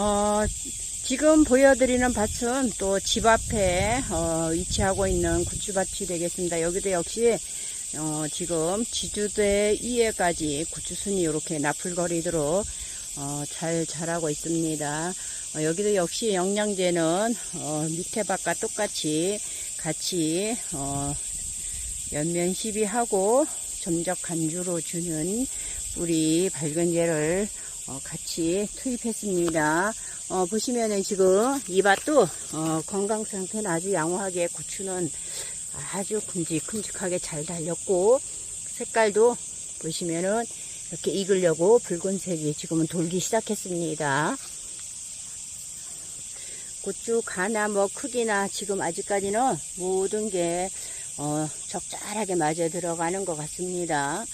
어, 지금 보여드리는 밭은 또 집 앞에 어, 위치하고 있는 고추밭이 되겠습니다. 여기도 역시 어, 지금 지주대 이에까지 고추순이 이렇게 나풀거리도록 어, 잘 자라고 있습니다. 어, 여기도 역시 영양제는 어, 밑에 밭과 똑같이 같이 어, 연면 시비하고 점적 간주로 주는 뿌리 밝은제를 어, 같이 투입했습니다. 어, 보시면은 지금 이 밭도 어, 건강 상태는 아주 양호하게 고추는 아주 큼직큼직하게 잘 달렸고 색깔도 보시면은 이렇게 익으려고 붉은색이 지금은 돌기 시작했습니다. 고추 가나 뭐 크기나 지금 아직까지는 모든 게 어, 적절하게 맞아 들어가는 것 같습니다.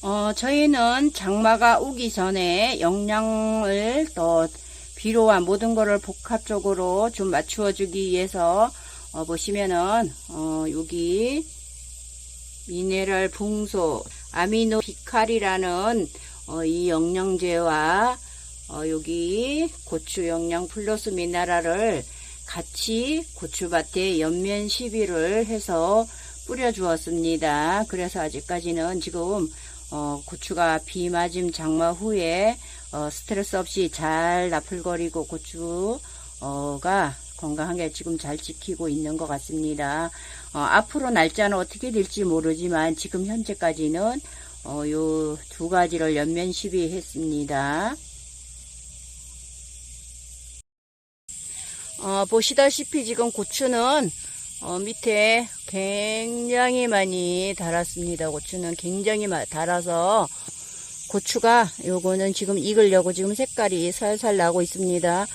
어, 저희는 장마가 오기 전에 영양을 또 비료와 모든 거를 복합적으로 좀 맞추어 주기 위해서 어, 보시면은 어, 여기 미네랄 붕소 아미노 비칼이라는 어, 이 영양제와 어, 여기 고추 영양 플러스 미네랄을 같이 고추밭에 연면 시비를 해서 뿌려 주었습니다. 그래서 아직까지는 지금 어, 고추가 비 맞은 장마 후에 어, 스트레스 없이 잘 나풀거리고 고추가 건강하게 지금 잘 지키고 있는 것 같습니다. 어, 앞으로 날짜는 어떻게 될지 모르지만 지금 현재까지는 어, 요두 가지를 연면 시비했습니다. 어, 보시다시피 지금 고추는 어, 밑에 굉장히 많이 달았습니다. 고추는 굉장히 마, 달아서 고추가 요거는 지금 익으려고 지금 색깔이 살살 나고 있습니다.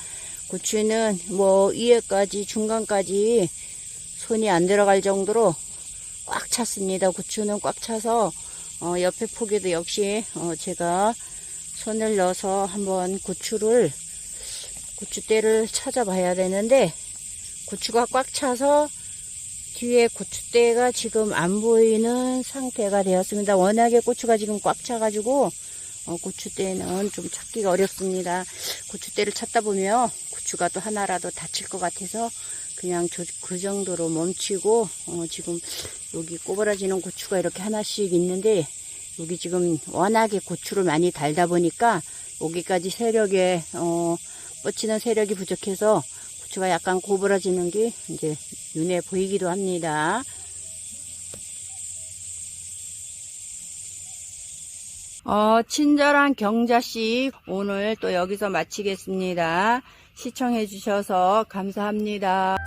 고추는 뭐 위에까지 중간까지 손이 안 들어갈 정도로 꽉 찼습니다. 고추는 꽉 차서 어, 옆에 포기도 역시 어, 제가 손을 넣어서 한번 고추를 고추대를 찾아봐야 되는데 고추가 꽉 차서 뒤에 고추대가 지금 안 보이는 상태가 되었습니다. 워낙에 고추가 지금 꽉 차가지고 어, 고추대는 좀 찾기가 어렵습니다. 고추대를 찾다 보면 고추가 또 하나라도 다칠 것 같아서 그냥 저, 그 정도로 멈추고 어, 지금 여기 꼬부라지는 고추가 이렇게 하나씩 있는데 여기 지금 워낙에 고추를 많이 달다 보니까 여기까지 세력에 어, 뻗치는 세력이 부족해서 고추가 약간 고부라지는 게 이제 눈에 보이기도 합니다. 어, 친절한 경자씨 오늘 또 여기서 마치겠습니다. 시청해 주셔서 감사합니다.